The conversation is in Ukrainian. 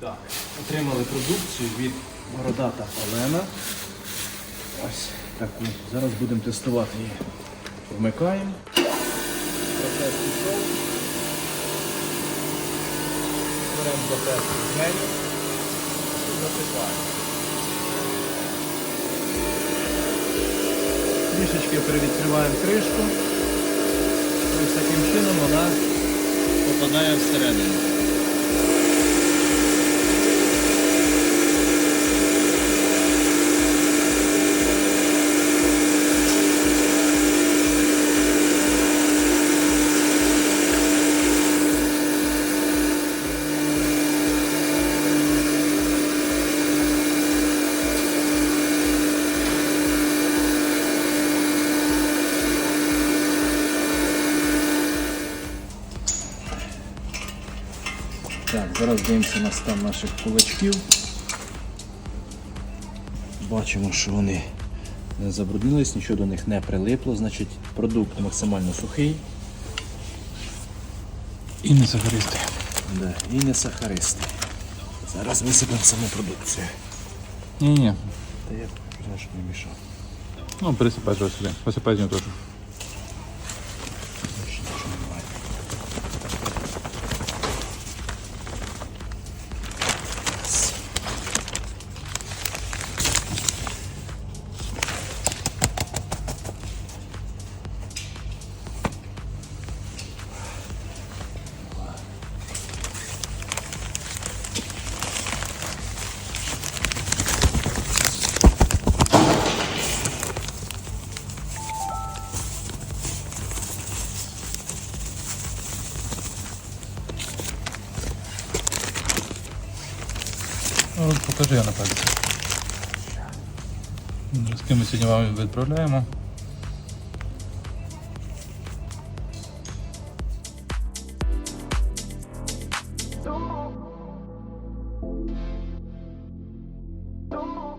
Так, отримали продукцію від Бородата Олена. Ось таку. Зараз будемо тестувати її. Вмикаємо. Процес пішов. Беремо до тесту жменю і засипаємо. Трішечки перевідкриваємо кришку. Ось таким чином вона попадає всередину. Так, зараз дивимося на стан наших кулачків. Бачимо, що вони не забруднились, нічого до них не прилипло, значить продукт максимально сухий І не сахаристий. да, і не сахаристий. Зараз висипемо саму продукцію. Ні-ні. Та я не мішав. Ну, пересипай трохи сюди. Посипай з нього теж. Ну, Покажи я на напевно. З ми сьогодні вам відправляємо. Don't